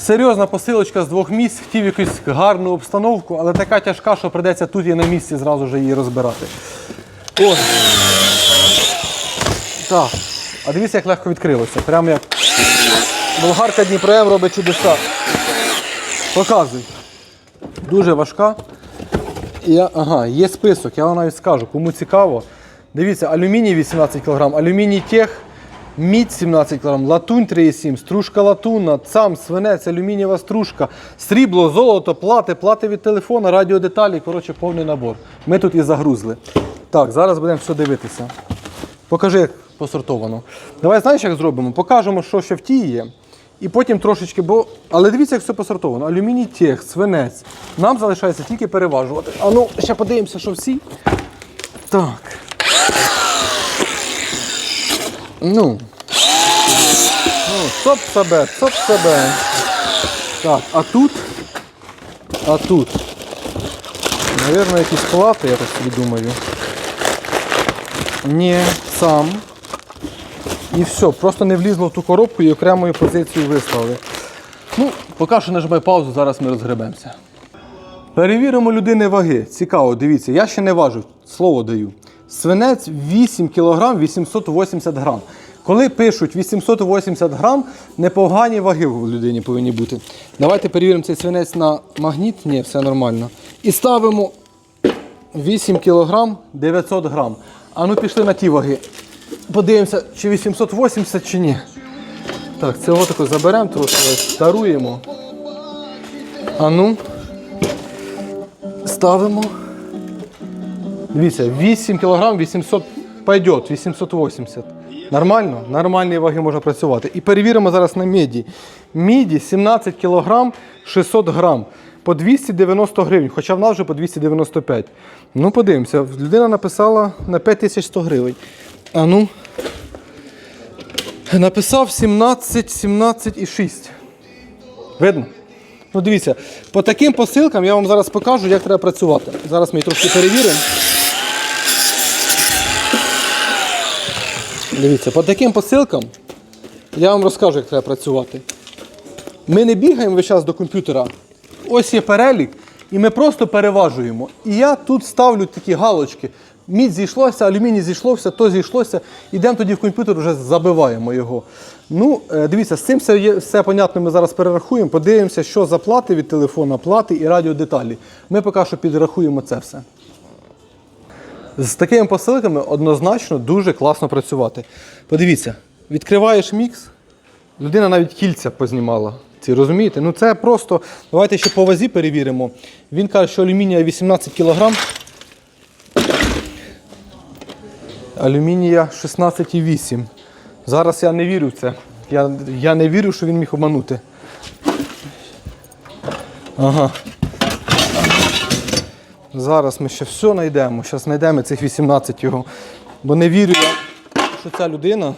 Серйозна посилочка з двох місць, хотів якусь гарну обстановку, але така тяжка, що прийдеться тут і на місці зразу ж її розбирати. Ось. Так. А дивіться, як легко відкрилося. Прямо як болгарка Дніпром робить чудеса. Показуй. Дуже важка. Я, ага, є список, я вам навіть скажу, кому цікаво. Дивіться, алюміній 18 кг, алюміній тех, мідь 17 кг, латунь 3,7, стружка латунна, цам, свинець, алюмінієва стружка, срібло, золото, плати, плати від телефона, радіодеталі, коротше, повний набор. Ми тут і загрузли. Так, зараз будемо все дивитися. Покажи, як посортовано. Давай знаєш, як зробимо? Покажемо, що ще в тій є. І потім трошечки, бо. Але дивіться, як все посортовано. Алюміній тех, свинець. Нам залишається тільки переважувати. А ну, ще подивимося, що всі. Так. Ну. Ну, стоп себе, стоп себе. Так, а тут. А тут. Навірно, якісь плати, я так собі думаю. Ні, сам. І все, просто не влізло в ту коробку і окремою позицією вислали. Ну, поки що нажимай паузу, зараз ми розгребемося. Перевіримо людини ваги. Цікаво, дивіться, я ще не важу, слово даю. Свинець 8 кг 880 грам. Коли пишуть 880 грам, непогані ваги в людині повинні бути. Давайте перевіримо цей свинець на магніт. Ні, все нормально. І ставимо 8 кг 900 грам. А ну пішли на ті ваги. Подивимося, чи 880 чи ні. Так, цього тако заберемо трошки, ось. А ну. Ставимо. Дивіться, 8 кг 800 пойдет, 880. Нормально? Нормальні ваги можна працювати. І перевіримо зараз на міді. Міді 17 кг 600 грам. По 290 гривень, хоча в нас вже по 295. Ну, подивимося, людина написала на 5100 гривень. А ну. Написав 17, 17 і 6. Видно? Ну дивіться, по таким посилкам я вам зараз покажу, як треба працювати. Зараз ми її трошки перевіримо. Дивіться, по таким посилкам я вам розкажу, як треба працювати. Ми не бігаємо весь час до комп'ютера. Ось є перелік, і ми просто переважуємо. І я тут ставлю такі галочки. Мідь зійшлося, алюміній зійшлося, то зійшлося. Ідемо тоді в комп'ютер, вже забиваємо його. Ну, е, дивіться, з цим все, є, все понятно, ми зараз перерахуємо, подивимося, що за плати від телефона, плати і радіодеталі. Ми поки що підрахуємо це все. З такими посилками однозначно дуже класно працювати. Подивіться, відкриваєш мікс, людина навіть кільця познімала. Ці розумієте? Ну це просто. Давайте ще по вазі перевіримо. Він каже, що алюмінія 18 кг. Алюмінія 16,8. Зараз я не вірю в це. Я, я не вірю, що він міг обманути. Ага. Зараз ми ще все знайдемо. Зараз знайдемо цих 18 його. Бо не вірю я, що ця людина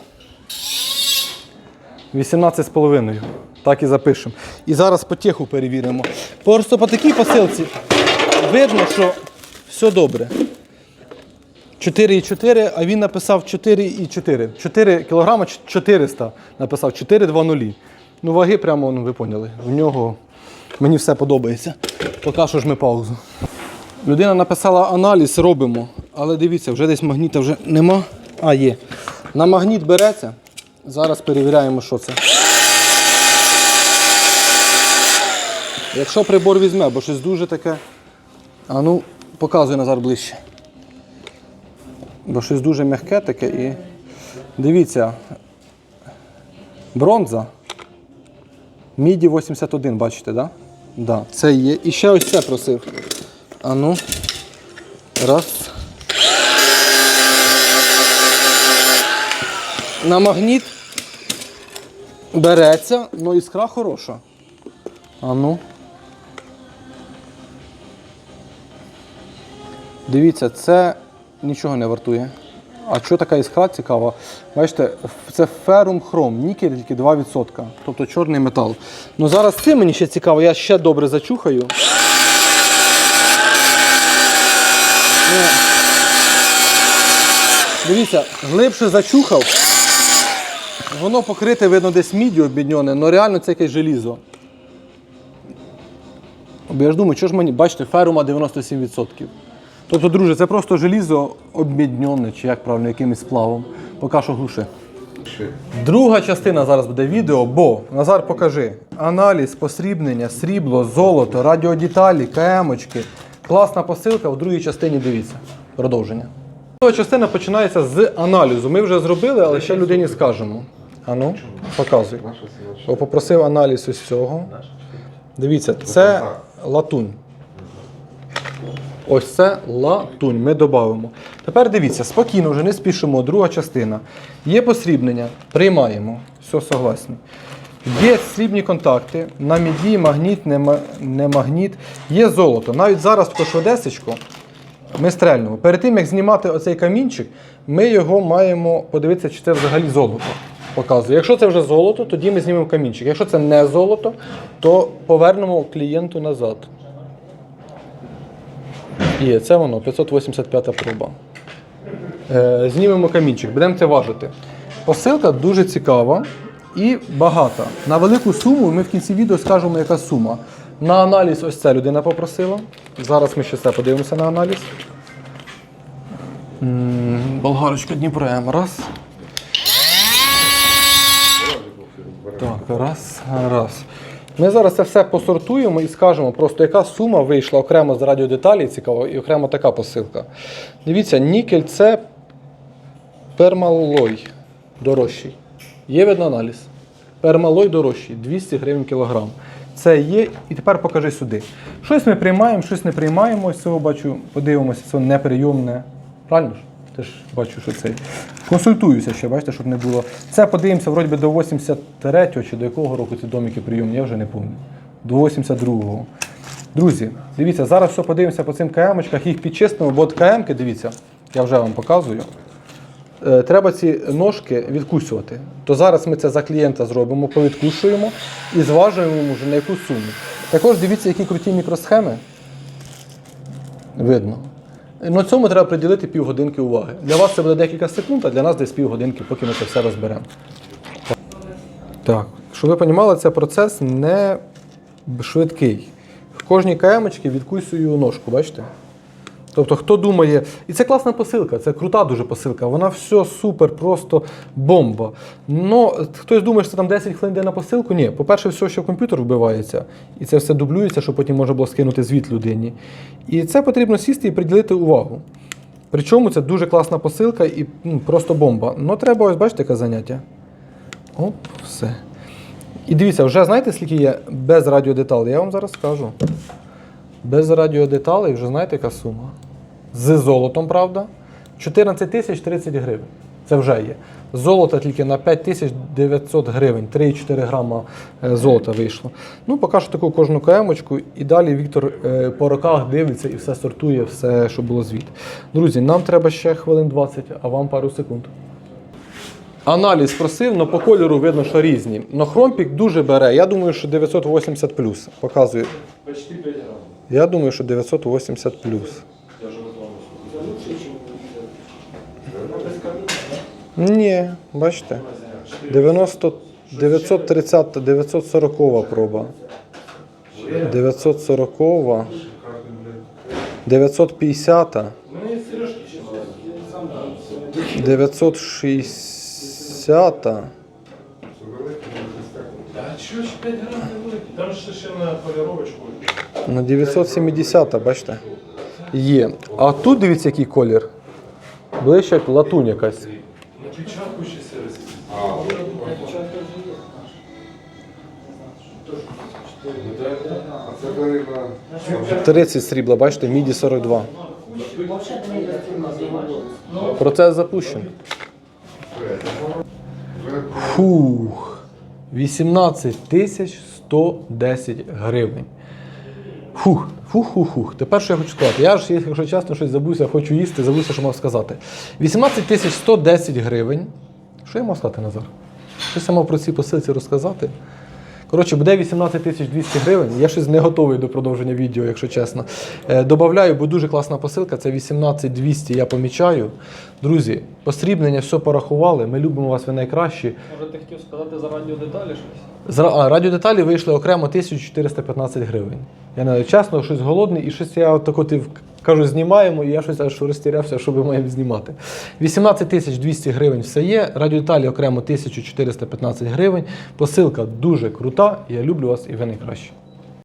18,5. Так і запишемо. І зараз потеху перевіримо. Просто по такій посилці видно, що все добре. 4,4, а він написав 4,4. 4 кг 400 написав 4,20. Ну, ваги прямо, ну ви поняли. В нього мені все подобається. Поки що ж ми паузу. Людина написала аналіз, робимо. Але дивіться, вже десь магніта вже нема. А, є. На магніт береться. Зараз перевіряємо, що це. Якщо прибор візьме, бо щось дуже таке. А ну, показуй Назар ближче. Бо щось дуже м'яке таке і. Дивіться. Бронза. Міді 81, бачите, так? Да? Да, це є. І ще ось це просив. А ну. Раз. На магніт береться, ну іскра хороша. А ну. Дивіться, це нічого не вартує. А що така іскра цікава? Бачите, це ферум хром, нікель тільки 2%, тобто чорний метал. Ну зараз цим мені ще цікаво, я ще добре зачухаю. Ну, Дивіться, глибше зачухав. Воно покрите, видно, десь міддю обмідньоне, але реально це якесь желізо. Бо я ж думаю, що ж мені, бачите, ферума 97%. Тобто, друже, це просто желізо обмідньоне, чи як правильно, якимось сплавом. Поки що глуши. Друга частина зараз буде відео, бо Назар покажи аналіз, посрібнення, срібло, золото, радіодеталі, КМочки. Класна посилка. В другій частині дивіться. Продовження. Друга частина починається з аналізу. Ми вже зробили, але ще людині скажемо. Ану, показуй. Попросив аналіз ось цього. Дивіться, це латунь. Ось це латунь. Ми додамо. Тепер дивіться, спокійно, вже не спішимо. Друга частина. Є посрібнення, приймаємо. Все согласні. Є срібні контакти, на міді, магніт, не, не магніт. Є золото. Навіть зараз в швидесечко ми стрельнемо. Перед тим, як знімати оцей камінчик, ми його маємо подивитися, чи це взагалі золото. Показую. Якщо це вже золото, тоді ми знімемо камінчик. Якщо це не золото, то повернемо клієнту назад. Є, це воно, 585 проба. Е, знімемо камінчик, будемо це важити. Посилка дуже цікава і багата. На велику суму ми в кінці відео скажемо, яка сума. На аналіз ось ця людина попросила. Зараз ми ще це подивимося на аналіз. Болгарочка Дніпро. Раз. Так, раз, раз. Ми зараз це все посортуємо і скажемо просто, яка сума вийшла окремо з радіодеталі, цікаво, і окремо така посилка. Дивіться, нікель це пермалой дорожчий. Є аналіз. Пермалой дорожчий, 200 гривень кілограм. Це є, і тепер покажи сюди. Щось ми приймаємо, щось не приймаємо. Ось цього бачу, подивимося, це неприйомне. Правильно ж? Ти ж бачу, що це. Консультуюся ще, бачите, щоб не було. Це подивимося, вроді би, до 83-го чи до якого року ці домики прийомні, я вже не пам'ятаю. До 82-го. Друзі, дивіться, зараз все подивимося по цим КМочках, їх підчистимо, бо от КМки, дивіться, я вже вам показую. Е, Треба ці ножки відкусювати. То зараз ми це за клієнта зробимо, повідкушуємо і зважуємо вже на яку суму. Також дивіться, які круті мікросхеми. Видно. На цьому треба приділити півгодинки уваги. Для вас це буде декілька секунд, а для нас десь півгодинки, поки ми це все розберемо. Так, щоб ви розуміли, це процес не швидкий. В кожній КМочці відкусюю ножку, бачите? Тобто, хто думає, і це класна посилка, це крута дуже посилка, вона все супер, просто бомба. Но хтось думає, що там 10 хвилин йде на посилку. Ні, по-перше, все, що комп'ютер вбивається, і це все дублюється, щоб потім можна було скинути звіт людині. І це потрібно сісти і приділити увагу. Причому це дуже класна посилка і м, просто бомба. Ну треба ось бачите, яке заняття. Оп, все. І дивіться, вже знаєте, скільки є без радіодеталей? Я вам зараз скажу. Без радіодеталей вже знаєте, яка сума? З золотом, правда? 14 тисяч 30 гривень. Це вже є. Золото тільки на 5 тисяч 900 гривень, 3,4 грама е, золота вийшло. Ну, покажу таку кожну КМочку, і далі Віктор е, по роках дивиться і все сортує, все, що було звіт. Друзі, нам треба ще хвилин 20, а вам пару секунд. Аналіз просив, але по кольору видно, що різні. Но хромпік дуже бере. Я думаю, що 980 плюс. Показую. Почти 5 грамм. Я думаю, що 980 плюс. Ні, бачите. 90, 930, 940 проба. 940, 950, 960. А ж 5 грамм не великий? Там ж ще на поліровочку. На 970, бачите? Є. А тут дивіться, який колір. Ближче як латунь якась. На печатку ще сервіс. Це коли на 30 срібла, бачите, міді 42. Процес запущений. Фух. 18 тисяч 110 гривень. Фух, фух, фух, фух. Тепер що я хочу сказати? Я ж, якщо чесно, щось забувся, хочу їсти, забувся, що мав сказати. 18 тисяч 110 гривень. Що я мав сказати, Назар? Щось я мав про ці посилці розказати. Коротше, буде 18 тисяч 200 гривень. Я щось не готовий до продовження відео, якщо чесно. Е, добавляю, бо дуже класна посилка. Це 18 200 я помічаю. Друзі, посрібнення все порахували. Ми любимо вас, ви найкращі. Може ти хотів сказати за радіодеталі щось? З ра- а, радіодеталі вийшли окремо 1415 гривень. Я не чесно, щось голодний, і щось я от тако ти кажу, знімаємо, і я щось аж розтірявся, що ми маємо знімати. 18 тисяч 200 гривень все є. Радіодеталі окремо 1415 гривень. Посилка дуже крута. Я люблю вас і ви найкращі.